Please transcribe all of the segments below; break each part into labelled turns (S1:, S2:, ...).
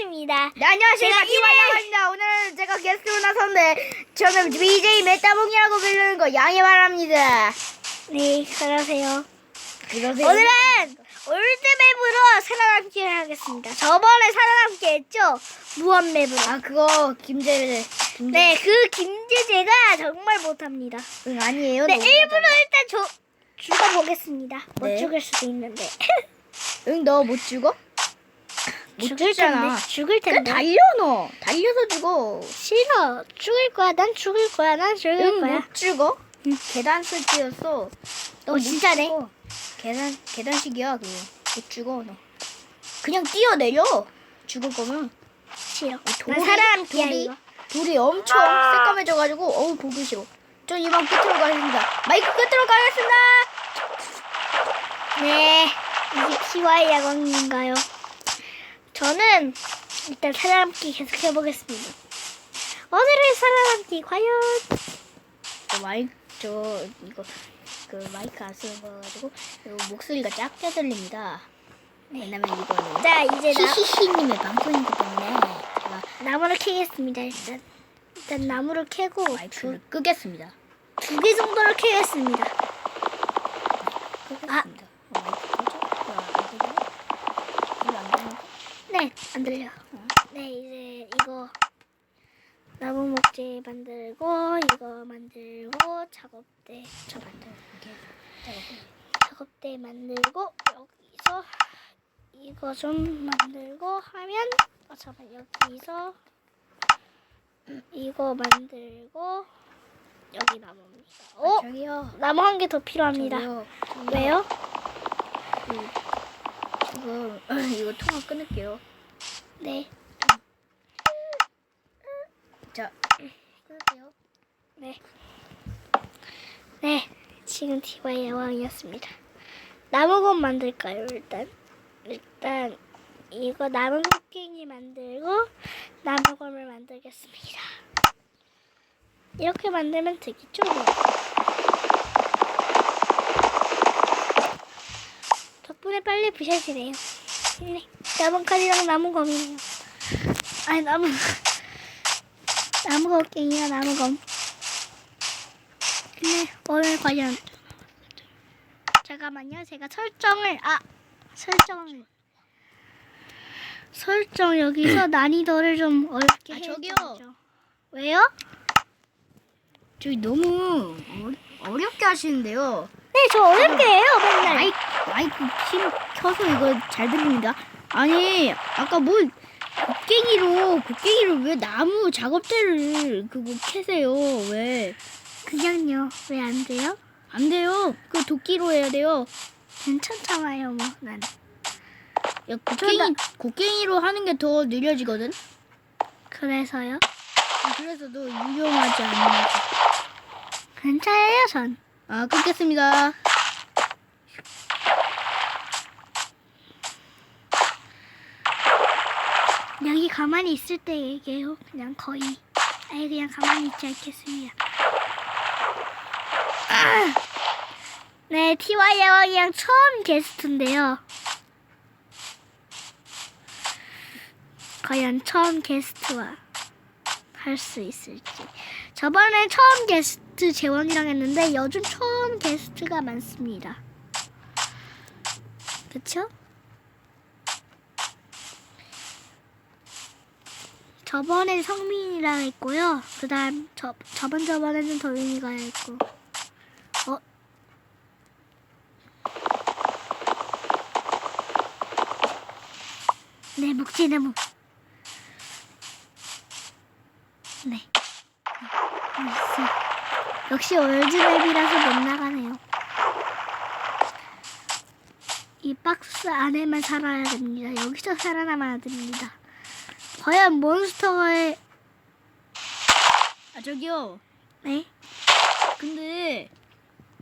S1: 반갑습니다.
S2: 네, 안녕하세요.
S1: 제가
S2: 이와야입니다. 오늘 제가 게스트로 나섰는데 저는 BJ 메타몽이라고 부르는 거 양해 바랍니다.
S1: 네, 그러세요.
S2: 그러세요.
S1: 오늘은 올드맵으로 살아남기를 하겠습니다. 저번에 살아남기 했죠? 무한맵으로.
S2: 아 그거 김재래. 김재...
S1: 네, 그 김재재가 정말 못합니다.
S2: 응 아니에요.
S1: 네, 일부러. 일단 저, 죽어보겠습니다. 못
S2: 네.
S1: 죽을 수도 있는데.
S2: 응 너 못 죽어? 못
S1: 죽을
S2: 죽잖아.
S1: 텐데. 죽을 텐데.
S2: 달려 너. 달려서 죽어.
S1: 싫어. 죽을 거야. 난 죽을 거야. 난 죽을
S2: 응
S1: 거야.
S2: 못 죽어? 계단 설치였어.
S1: 어, 진짜네?
S2: 계단 계단식이야 그거. 못 죽어 너. 그냥 뛰어 내려. 죽을 거면.
S1: 싫어.
S2: 돌이-
S1: 난 살아남기야
S2: 돌이-
S1: 이거.
S2: 돌이 엄청 새까매져가지고 어우 보기 싫어. 저 이만 끝으로 가겠습니다. 마이크 끝으로 가겠습니다.
S1: 네, 이게 키와의 야광인가요? 저는 일단 살아남기 계속 해보겠습니다. 오늘의 살아남기 과연
S2: 저 마이크 저 이거 그 마이크 안 쓰는 거 가지고 이거 목소리가 작게 들립니다. 왜냐면 이거는
S1: 자 이제 나,
S2: 히히히님의 방송이기 때문에 제가
S1: 나무를 캐겠습니다. 일단 일단 나무를 캐고
S2: 마이크를 끄겠습니다.
S1: 두 개 정도를 캐겠습니다.
S2: 어, 마이크 끄죠? 이거 안 되나? 이거 안 되나?
S1: 네, 안 들려. 네, 이제 이거 나무 목재 만들고 이거 만들고 작업대
S2: 저한테 이렇게 작업해.
S1: 작업대 만들고 여기서 이거 좀 만들고 하면 어 잠깐 여기서 이거 만들고 여기 나무입니다. 어
S2: 저기요.
S1: 나무 한 개 더 필요합니다.
S2: 저기요.
S1: 왜요?
S2: 지금 이거 통화 끊을게요.
S1: 네,
S2: 자, 끊을게요.
S1: 네, 네. 지금 티와의 여왕이었습니다. 나무 건 만들까요? 일단 일단 이거 나무 곡괭이 만들고 나무 검을 만들겠습니다. 이렇게 만들면 되겠죠? 뭐. 덕분에 빨리 부셔지네요. 네, 나무칼이랑 나무 검이네요. 아니 나무 나무 곡괭이야 나무 검. 네, 오늘 관련 잠깐만요. 제가 설정을 아 설정을 설정 여기서 난이도를 좀 어렵게
S2: 아,
S1: 해
S2: 저기요.
S1: 왜요?
S2: 저기 너무 어, 어렵게 하시는데요.
S1: 네, 저 어렵게 해요, 맨날.
S2: 마이크, 마이크 킴 켜서 이거 잘 들립니다. 아니, 아까 뭐, 곡괭이로, 곡괭이로 왜 나무 작업대를 그거 캐세요? 왜?
S1: 그냥요. 왜 안 돼요?
S2: 안 돼요. 그 도끼로 해야 돼요.
S1: 괜찮잖아요, 뭐. 난.
S2: 야, 곡괭이, 곡괭이로 하는 게 더 느려지거든?
S1: 그래서요?
S2: 그래서 더 유용하지 않나.
S1: 괜찮아요, 전.
S2: 아, 끊겠습니다.
S1: 여기 가만히 있을 때 얘기해요. 그냥 거의. 아예 그냥 가만히 있지 않겠습니다. 네, 티와 여왕이랑 처음 게스트인데요. 과연 처음 게스트와 할 수 있을지. 저번에 처음 게스트 재원이랑 했는데 요즘 처음 게스트가 많습니다. 그쵸? 저번에 성민이랑 했고요. 그 다음 저, 저번 저번에는 도윤이가 했고. 네, 묵지나무. 네. 나이스. 역시 월드맵이라서 못 나가네요. 이 박스 안에만 살아야 됩니다. 여기서 살아남아야 됩니다. 과연 몬스터의
S2: 아, 저기요.
S1: 네?
S2: 근데,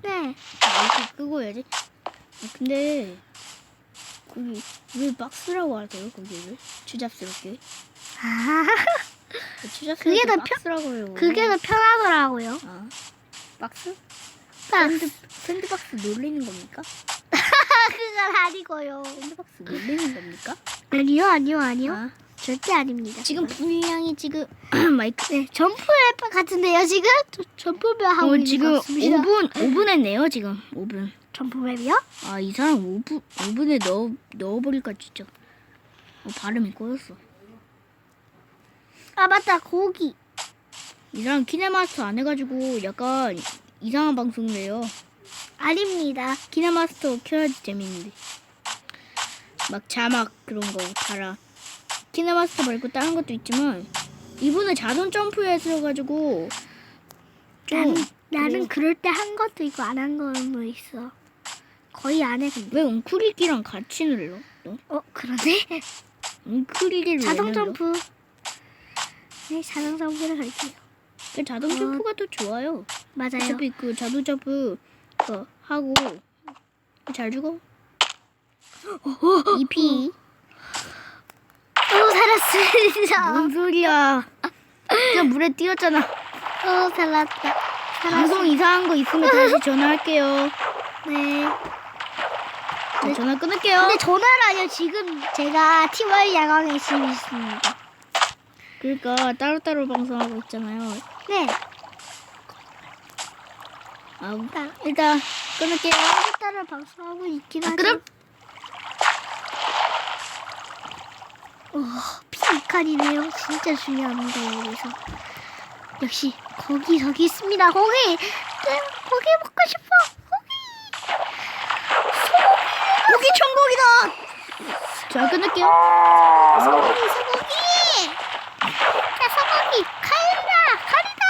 S1: 네.
S2: 마이크 끄고 해야지. 아, 근데, 거기, 왜 박스라고 하세요, 거기를? 추잡스럽게.
S1: 아,
S2: 추잡스럽게
S1: 그게 더 편-
S2: 박스라고 해요.
S1: 그게 더 편하더라고요.
S2: 아, 박스?
S1: 박스.
S2: 샌드박스 놀리는 겁니까?
S1: 그건 아니고요.
S2: 샌드박스 놀리는 겁니까?
S1: 아니요, 아니요, 아니요.
S2: 아,
S1: 절대 아닙니다.
S2: 지금 분량이 지금 마이크.
S1: 네, 점프할 같은데요, 지금? 저, 점프맵 하고
S2: 어,
S1: 있는
S2: 지금
S1: 것 같습니다.
S2: 5분 5분 했네요 지금 5분.
S1: 점프맵이요?
S2: 아이 사람 5분 5분에 넣어 넣어버릴까 진짜. 어, 발음이 꼬였어.
S1: 아, 맞다, 고기.
S2: 이 사람 키네마스터 안 해가지고 약간 이상한 방송을 해요.
S1: 아닙니다.
S2: 키네마스터 켜야지 재밌는데. 막 자막 그런 거 달아. 키네마스터 말고 다른 것도 있지만 이분은 자동 점프해서 가지고 좀
S1: 나는, 나는
S2: 그래요.
S1: 그럴 때 한 것도 있고 안한 것도 있어. 거의 안 해, 근데.
S2: 왜 웅크리기랑 같이 눌러? 너?
S1: 어, 그러네.
S2: 웅크리기를
S1: 자동? 점프. 네, 자동 점프를 할게요.
S2: 그 자동
S1: 어.
S2: 점프가 더 좋아요.
S1: 맞아요.
S2: 어차피 그 자동 점프 그 하고 잘 죽어. EP
S1: 오, 살았습니다.
S2: 뭔 소리야? 그냥 물에 뛰었잖아.
S1: 오, 살았다.
S2: 방송 이상한 거 있으면 다시 전화할게요.
S1: 네.
S2: 네, 전화 끊을게요.
S1: 근데 아니요. 지금 제가 티월 야광에 있습니다.
S2: 그러니까 따로따로 방송하고 있잖아요.
S1: 네.
S2: 아,
S1: 따-
S2: 일단 끊을게요.
S1: 따로 방송하고 있긴
S2: 아,
S1: 하죠.
S2: 그럼?
S1: 오, 피칸이네요. 진짜 중요합니다, 여기서. 역시, 거기, 저기 있습니다. 거기! 네, 거기 먹고 싶어! 거기!
S2: 고기 자, 끊을게요.
S1: 소고기, 소고기! 자, 소고기! 칼이다! 칼이다!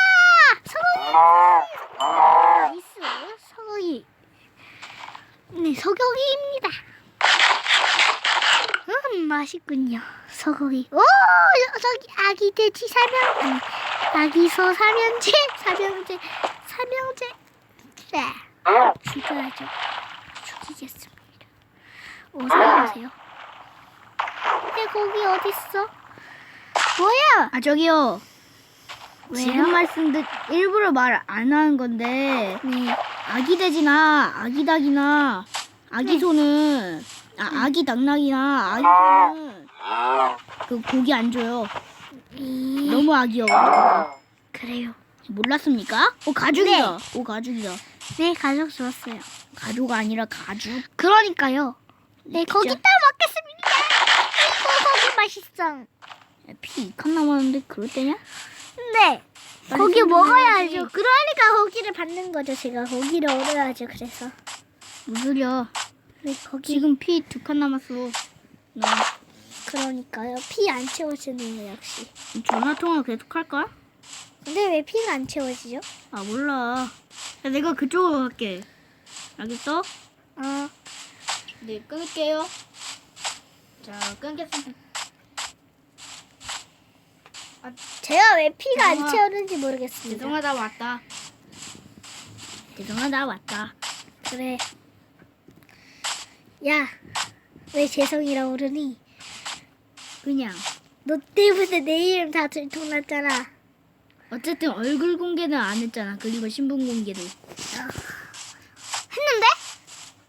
S1: 소고기! 나이스, 소고기. 네, 소고기입니다. 음, 맛있군요. 소고기. 오! 저기 아기 돼지 삼형, 아니, 아기 소 삼형제, 삼형제, 삼형제. 네. 죽여야죠. 죽이겠습니다. 어서 오세요. 내 고기 어딨어? 뭐야?
S2: 아, 저기요.
S1: 왜요?
S2: 지금 말씀드 일부러 말 안 하는 건데
S1: 네.
S2: 아기 돼지나 아기 닭이나 아기
S1: 네.
S2: 소는 아 아기 낙낙이나 아기 소는 그 고기 안 줘요.
S1: 이...
S2: 너무 아기여가지고
S1: 그래요.
S2: 몰랐습니까? 오 가죽이다. 오 가죽이다.
S1: 네, 가족 좋았어요.
S2: 가죽 아니라 가죽.
S1: 그러니까요. 네,
S2: 진짜.
S1: 거기 따 먹겠습니다. 맛있어.
S2: 피 2칸 남았는데 그럴 때냐?
S1: 네.
S2: 생각해야지.
S1: 먹어야죠. 그러니까 거기를 받는 거죠. 제가 거기를 얻어야죠. 그래서.
S2: 무슨 소리야?
S1: 네, 거기.
S2: 지금 피 두 칸 남았어. 나
S1: 그러니까요. 피 안 채워지네요, 역시.
S2: 전화 통화 계속 할까?
S1: 근데 왜 피가 안 채워지죠?
S2: 아 몰라. 야, 내가 그쪽으로 갈게. 알겠어?
S1: 어,
S2: 네 끊을게요. 자 끊겠습니다.
S1: 제가 왜 피가 안
S2: 죄송하-
S1: 채워지는지 모르겠습니다.
S2: 죄송하다 왔다. 죄송하다 왔다.
S1: 그래. 야, 왜 재성이라고 그러니?
S2: 그냥
S1: 너 때문에 내 이름 다 들통났잖아.
S2: 어쨌든 얼굴 공개는 안 했잖아. 그리고 신분 공개도.
S1: 했는데?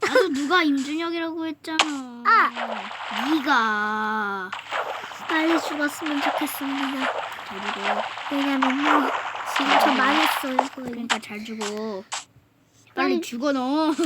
S2: 나도 누가 임준혁이라고 했잖아.
S1: 아!
S2: 네가
S1: 빨리 죽었으면 좋겠습니다.
S2: 잘 죽어.
S1: 왜냐면요, 지금 저 망했어요, 거의.
S2: 그러니까 잘 죽어. 빨리- 죽어 너.
S1: 어, 새